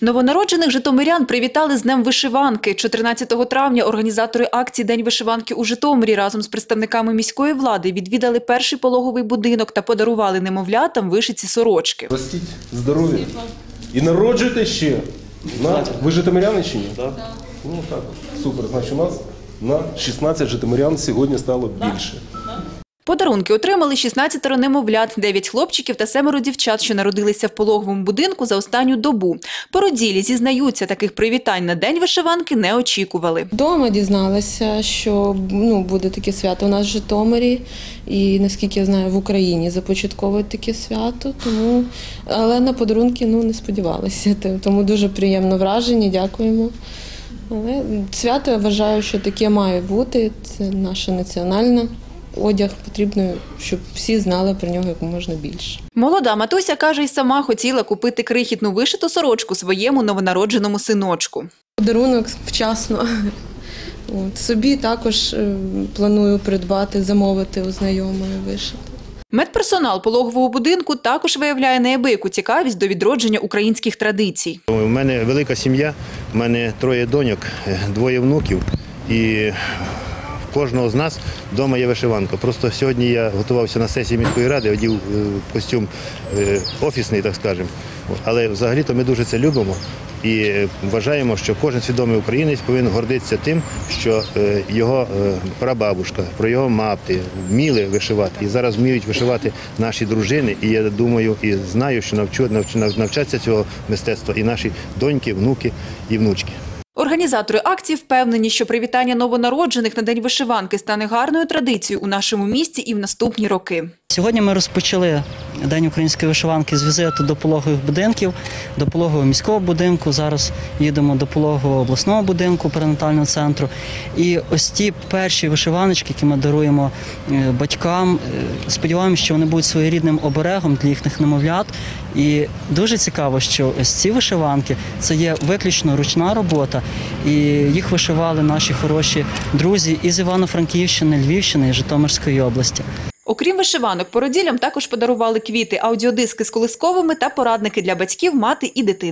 Новонароджених житомирян привітали з Днем вишиванки. 14 травня організатори акції День вишиванки у Житомирі разом з представниками міської влади відвідали перший пологовий будинок та подарували немовлятам вишиті сорочки. Ростіть здоров'я. І народжуйте ще. На... Ви житомиряни чи ні? Так. Ну так. Супер. Значить, у нас на 16 житомирян сьогодні стало більше. Подарунки отримали 16 немовлят, 9 хлопчиків та семеро дівчат, що народилися в пологовому будинку за останню добу. Породілі зізнаються, таких привітань на День вишиванки не очікували. Вдома дізналася, що ну, буде таке свято у нас в Житомирі, і наскільки я знаю, в Україні започатковують таке свято. Тому, але на подарунки ну, не сподівалася. Т- Тому дуже приємно враження, дякуємо. Але свято я вважаю, що таке має бути. Це наша національна одяг. Потрібно, щоб всі знали про нього як можна більше. Молода матуся каже, й сама хотіла купити крихітну вишиту сорочку своєму новонародженому синочку. Подарунок вчасно. От. Собі також е, планую придбати, замовити у знайомої вишити. Медперсонал пологового будинку також виявляє неабияку цікавість до відродження українських традицій. У мене велика сім'я, у мене троє доньок, е, двоє внуків. І кожного з нас вдома є вишиванка. Просто сьогодні я готувався на сесії міської ради, одів е, костюм е, офісний, так скажемо. Але взагалі-то ми дуже це любимо і вважаємо, що кожен свідомий українець повинен гордитися тим, що е, його прабабушка, про його мати вміли вишивати. І зараз вміють вишивати наші дружини. І я думаю і знаю, що навчу, навчаться цього мистецтва і наші доньки, внуки і внучки. Організатори акції впевнені, що привітання новонароджених на День вишиванки стане гарною традицією у нашому місті і в наступні роки. Сьогодні ми розпочали День української вишиванки з візиту до пологових будинків, до пологового міського будинку. Зараз їдемо до пологового обласного будинку перинатального центру. І ось ті перші вишиваночки, які ми даруємо е, батькам, е, сподіваємося, що вони будуть своєрідним оберегом для їхніх немовлят. І дуже цікаво, що ось ці вишиванки це є виключно ручна робота, і їх вишивали наші хороші друзі із Івано-Франківщини, Львівщини і Житомирської області. Окрім вишиванок, породілям також подарували квіти, аудіодиски з колисковими та порадники для батьків, мати і дитина.